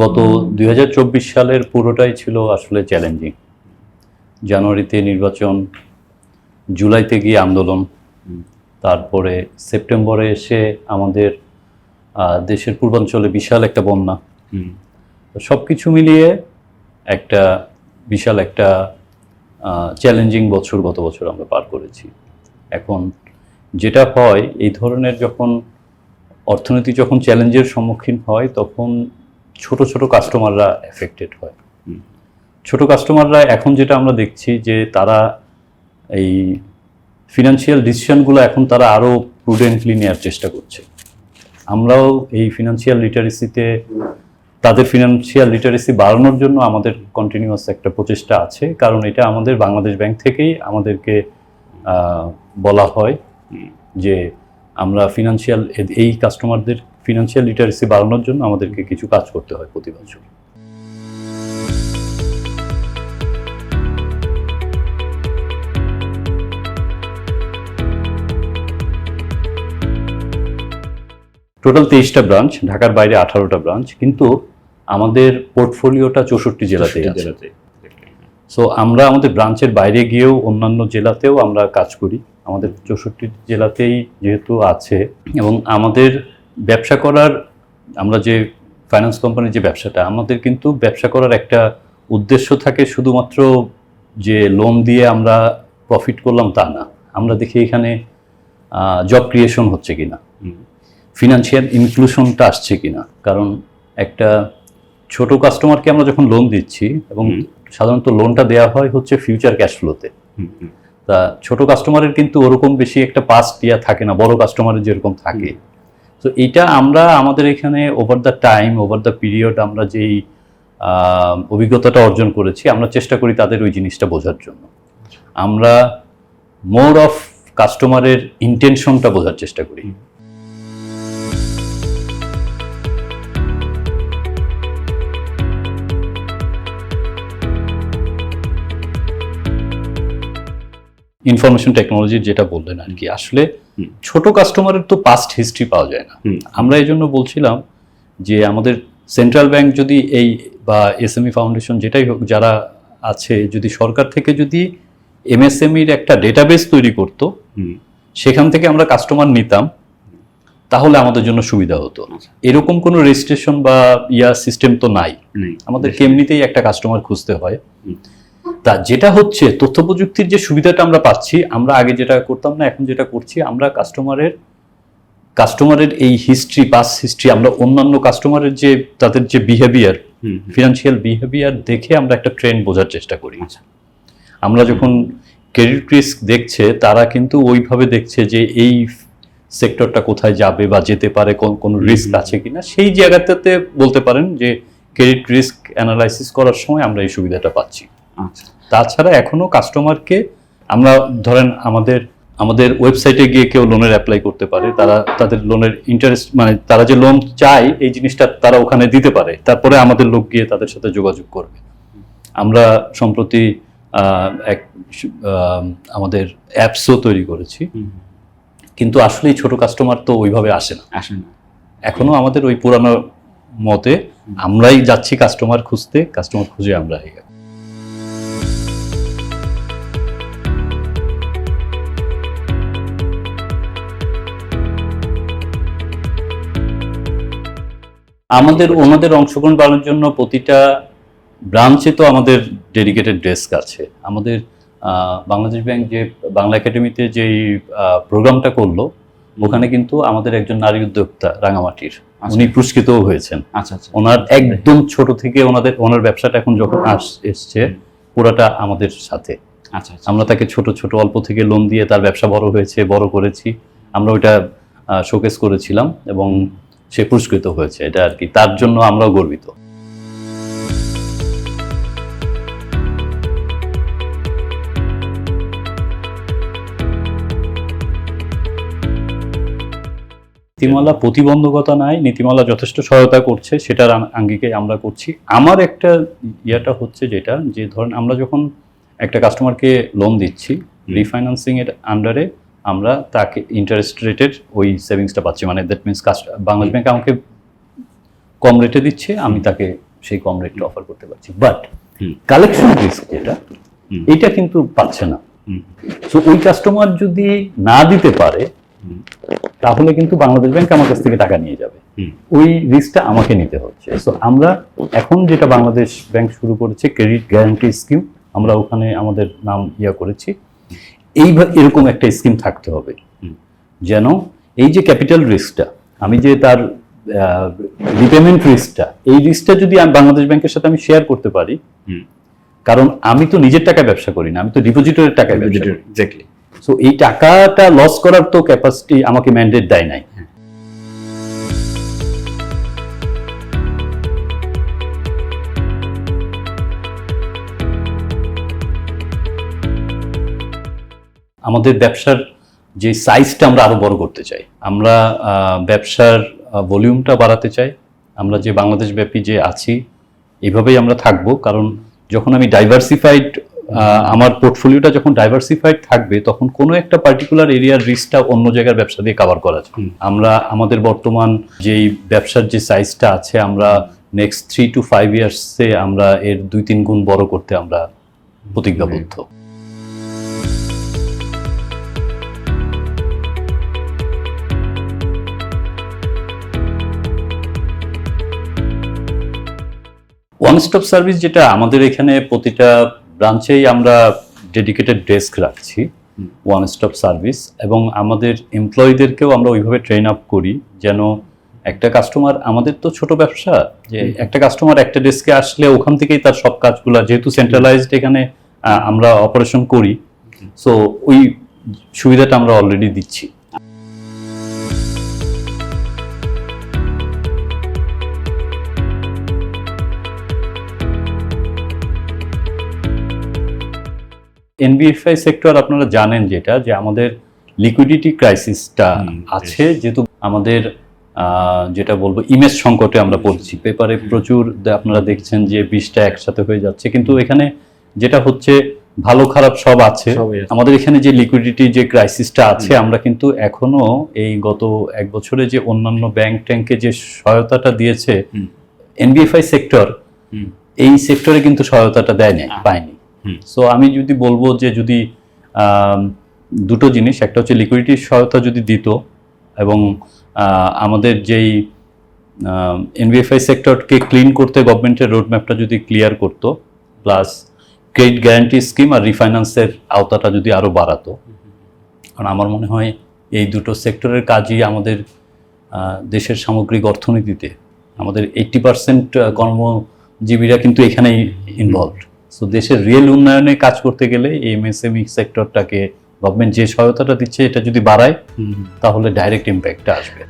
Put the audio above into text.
গত দু হাজার চব্বিশ সালের পুরোটাই ছিল আসলে চ্যালেঞ্জিং জানুয়ারিতে নির্বাচন জুলাইতে গিয়ে আন্দোলন তারপরে সেপ্টেম্বরে এসে আমাদের দেশের পূর্বাঞ্চলে বিশাল একটা বন্যা। সব কিছু মিলিয়ে একটা বিশাল একটা চ্যালেঞ্জিং বছর গত বছর আমরা পার করেছি। এখন যেটা হয় এই ধরনের যখন অর্থনীতি যখন চ্যালেঞ্জের সম্মুখীন হয় তখন ছোট ছোট কাস্টমাররা এফেক্টেড হয়। ছোট কাস্টমাররা এখন যেটা আমরা দেখছি যে তারা এই ফিনান্সিয়াল ডিসিশনগুলো এখন তারা আরও প্রুডেন্টলি নেওয়ার চেষ্টা করছে। আমরাও এই ফিনান্সিয়াল লিটারেসিতে তাদের ফিনান্সিয়াল লিটারেসি বাড়ানোর জন্য আমাদের কন্টিনিউয়াস একটা প্রচেষ্টা আছে কারণ এটা আমাদের বাংলাদেশ ব্যাংক থেকেই আমাদেরকে বলা হয় যে আমরা ফিনান্সিয়াল এই কাস্টমারদের ফিনান্সিয়াল লিটারেসি বাড়ানোর জন্য আমাদেরকে কিছু কাজ করতে হয় প্রতি বছর। টোটাল তেইশটা ব্রাঞ্চ ঢাকার বাইরে আঠারোটা ব্রাঞ্চ কিন্তু আমাদের পোর্টফোলিওটা চৌষট্টি আছে। জেলাতে সো আমরা আমাদের ব্রাঞ্চের বাইরে গিয়েও অন্যান্য জেলাতেও আমরা কাজ করি। আমাদের চৌষট্টি জেলাতেই যেহেতু আছে এবং আমাদের ব্যবসা করার আমরা যে ফাইন্যান্স কোম্পানির যে ব্যবসাটা আমাদের কিন্তু ব্যবসা করার একটা উদ্দেশ্য থাকে শুধুমাত্র যে লোন দিয়ে আমরা প্রফিট করলাম তা না। আমরা দেখি এখানে জব ক্রিয়েশন হচ্ছে কিনা ফিনান্সিয়াল ইনক্লুশনটা আসছে কিনা। কারণ একটা ছোট কাস্টমারকে আমরা যখন লোন দিচ্ছি এবং সাধারণত লোনটা দেওয়া হয় হচ্ছে ফিউচার ক্যাশ ফ্লোতে তা ছোট কাস্টমারের কিন্তু ওরকম বেশি একটা পাস্ট ইয়া থাকে না বড় কাস্টমারের যেরকম থাকে। তো এটা আমরা আমাদের এখানে over the time over the period আমরা যেই অভিজ্ঞতাটা অর্জন করেছি, আমরা চেষ্টা করি তাদের ওই জিনিসটা বোঝার জন্য আমরা মোর অফ কাস্টমারের ইন্টেনশনটা বোঝার চেষ্টা করি ইনফরমেশন টেকনোলজির যেটা বললেন আর কি, আসলে। ছোট কাস্টমারের তো পাস্ট হিস্ট্রি পাওয়া যায় না। আমরা এই জন্য বলছিলাম যে আমাদের সেন্ট্রাল ব্যাংক যদি এই বা এসএমই ফাউন্ডেশন যেটাই হোক যারা আছে যদি সরকার থেকে যদি এমএসএমইর একটা ডেটাবেস তৈরি করত সেখান থেকে আমরা কাস্টমার নিতাম তাহলে আমাদের জন্য সুবিধা হতো। আচ্ছা। এরকম কোনো রেজিস্ট্রেশন বা ইয়া সিস্টেম তো নাই। আমাদের এমনিতেই একটা কাস্টমার খুঁজতে হয়। তা যেটা হচ্ছে তথ্য প্রযুক্তির যে সুবিধাটা আমরা পাচ্ছি আমরা আগে যেটা করতাম না এখন যেটা করছি আমরা কাস্টমারের কাস্টমারের এই হিস্ট্রি পাস হিস্ট্রি আমরা অন্যান্য কাস্টমারের যে তাদের যে বিহেভিয়ার ফিনান্সিয়াল বিহেভিয়ার দেখে আমরা একটা ট্রেন্ড বোঝার চেষ্টা করি আচ্ছা। আমরা যখন ক্রেডিট রিস্ক দেখছে তারা কিন্তু ওইভাবে দেখছে যে এই সেক্টরটা কোথায় যাবে বা যেতে পারে কোন কোন রিস্ক। আছে কিনা সেই জায়গাটাতে বলতে পারেন যে ক্রেডিট রিস্ক অ্যানালাইসিস করার সময় আমরা এই সুবিধাটা পাচ্ছি তাছাড়া এখনও কাস্টমারকে আমরা ধরেন আমাদের আমাদের ওয়েবসাইটে গিয়ে কেউ লোনের অ্যাপ্লাই করতে পারে তারা তাদের লোনের ইন্টারেস্ট মানে তারা যে লোন চায় এই জিনিসটা তারা ওখানে দিতে পারে। তারপরে আমাদের লোক গিয়ে তাদের সাথে যোগাযোগ করবে। আমরা সম্প্রতি এক আমাদের অ্যাপসও তৈরি করেছি। কিন্তু আসলে ছোট কাস্টমার তো ওইভাবে আসে না। আসে না। এখনও আমাদের ওই পুরানো মতে আমরাই যাচ্ছি কাস্টমার খুঁজতে কাস্টমার খুঁজে আমরা আমাদের ওনাদের অংশগ্রহণ বাড়ানোর জন্য প্রতিটা ব্রাঞ্চে তো আমাদের ডেডিকেটেড ডেস্ক আছে। আমাদের বাংলাদেশ ব্যাংক যে বাংলা একাডেমিতে যেই প্রোগ্রামটা করল ওখানে কিন্তু আমাদের একজন নারী উদ্যোক্তা রাঙামাটির আচ্ছা। উনি পুরস্কৃতও হয়েছেন। আচ্ছা আচ্ছা। ওনার একদম ছোট থেকে ওনাদের ওনার ব্যবসাটা এখন যখন আস এসছে পুরাটা আমাদের সাথে। আচ্ছা আচ্ছা। আমরা তাকে ছোট ছোট অল্প থেকে লোন দিয়ে তার ব্যবসা বড় হয়েছে বড় করেছি। আমরা ওইটা শোকেস করেছিলাম এবং সে পুরস্কৃত হয়েছে। এটা আর কি তার জন্য আমরাও গর্বিত। নীতিমালা প্রতিবন্ধকতা নাই নীতিমালা যথেষ্ট সহায়তা করছে সেটার আঙ্গিকে আমরা করছি। আমার একটা ইয়াটা হচ্ছে যেটা যে ধরেন আমরা যখন একটা কাস্টমারকে লোন দিচ্ছি রিফাইন্যান্সিং এর আন্ডারে আমরা তাকে ইন্টারেস্ট রেটের ওই সেভিংসটা পাচ্ছি। মানে দ্যাট মিনস বাংলাদেশ ব্যাংক আমাকে কম রেটে দিচ্ছে আমি তাকে সেই কম রেটটা অফার করতে পারছি। বাট কালেকশন রিস্ক যেটা এটা কিন্তু পাচ্ছে না। সো ওই কাস্টমার যদি না দিতে পারে তাহলে কিন্তু বাংলাদেশ ব্যাংক আমার কাছ থেকে টাকা নিয়ে যাবে। ওই রিস্কটা আমাকে নিতে হচ্ছে। সো আমরা এখন যেটা বাংলাদেশ ব্যাংক শুরু করেছে ক্রেডিট গ্যারান্টি স্কিম আমরা ওখানে আমাদের নাম ইয়া করেছি। এই এরকম একটা স্কিম থাকতে হবে। যেন এই যে ক্যাপিটাল রিস্কটা আমি যে তার রিপেমেন্ট রিস্কটা এই রিস্কটা যদি আমি বাংলাদেশ ব্যাংকের সাথে আমি শেয়ার করতে পারি হুম। কারণ আমি তো নিজের টাকায় ব্যবসা করি না আমি তো ডিপোজিটরের টাকায় ব্যবসা করি। সো এই টাকাটা লস করার তো ক্যাপাসিটি আমাকে ম্যান্ডেট দেয় নাই। আমাদের ব্যবসার যে সাইজটা আমরা আরও বড় করতে চাই। আমরা ব্যবসার ভলিউমটা বাড়াতে চাই। আমরা যে বাংলাদেশ ব্যাপী যে আছি এইভাবেই আমরা থাকব। কারণ যখন আমি ডাইভার্সিফাইড আমার পোর্টফোলিওটা যখন ডাইভার্সিফাইড থাকবে তখন কোনো একটা পার্টিকুলার এরিয়ার রিস্কটা অন্য জায়গার ব্যবসা দিয়ে কভার করা যায়। আমরা আমাদের বর্তমান যেই ব্যবসার যে সাইজটা আছে আমরা নেক্সট থ্রি টু ফাইভ ইয়ার্সে আমরা এর দুই তিন গুণ বড় করতে আমরা প্রতিজ্ঞাবদ্ধ। ওয়ান স্টপ সার্ভিস যেটা আমাদের এখানে প্রতিটা ব্রাঞ্চেই আমরা ডেডিকেটেড ডেস্ক রাখছি ওয়ান স্টপ সার্ভিস এবং আমাদের এমপ্লয়ীদেরকেও আমরা ওইভাবে ট্রেন আপ করি যেন একটা কাস্টমার আমাদের তো ছোট ব্যবসা যে একটা কাস্টমার একটা ডেস্কে আসলে ওখান থেকেই তার সব কাজগুলো যেহেতু সেন্ট্রালাইজড এখানে আমরা অপারেশন করি। সো ওই সুবিধাটা আমরা অলরেডি দিচ্ছি। এনবিএফআই সেক্টর আপনারা জানেন যেটা যে আমাদের লিকুইডিটি ক্রাইসিসটা আছে যেহেতু আমাদের যেটা বলব ইমেজ সংকটে আমরা পড়ছি। পেপারে প্রচুর আপনারা দেখছেন যে বিষটা একসাথে হয়ে যাচ্ছে। কিন্তু এখানে যেটা হচ্ছে ভালো খারাপ সব আছে। আমাদের এখানে যে লিকুইডিটি যে ক্রাইসিসটা আছে আমরা কিন্তু এখনও এই গত এক বছরে যে অন্যান্য ব্যাংক ট্যাঙ্কে যে সহায়তাটা দিয়েছে এনবিএফআই সেক্টর এই সেক্টরে কিন্তু সহায়তাটা দেয়নি। পায়নি। সো আমি যদি বলব যে যদি দুটো জিনিস, একটা হচ্ছে লিকুইডিটির সহায়তা যদি দিত এবং আমাদের যেই এনবিএফআই সেক্টরকে ক্লিন করতে গভর্নমেন্টের রোডম্যাপটা যদি ক্লিয়ার করতো প্লাস ক্রেডিট গ্যারান্টি স্কিম আর রিফাইন্যান্সের আওতাটা যদি আরও বাড়াতো। কারণ আমার মনে হয় এই দুটো সেক্টরের কাজই আমাদের দেশের সামগ্রিক অর্থনীতিতে, আমাদের এইট্টি পার্সেন্ট কর্মজীবীরা কিন্তু এখানেই ইনভলভড সো দেশের রিয়েল উন্নয়নে কাজ করতে গেলে এই এমএসএমই সেক্টরটাকে গভর্নমেন্ট যে সহায়তাটা দিচ্ছে এটা যদি বাড়ায়। তাহলে ডাইরেক্ট ইম্প্যাক্টটা আসবে